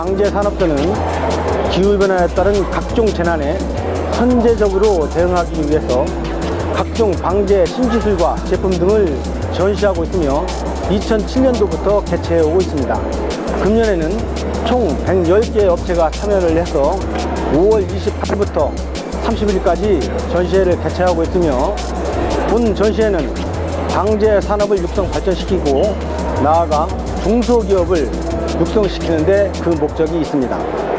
방제산업부는 기후변화에 따른 각종 재난에 선제적으로 대응하기 위해서 각종 방제 신기술과 제품 등을 전시하고 있으며 2007년도부터 개최해 오고 있습니다. 금년에는 총 110개 업체가 참여를 해서 5월 28일부터 30일까지 전시회를 개최하고 있으며 본 전시회는 방제 산업을 육성 발전시키고 나아가 중소기업을 육성시키는데 그 목적이 있습니다.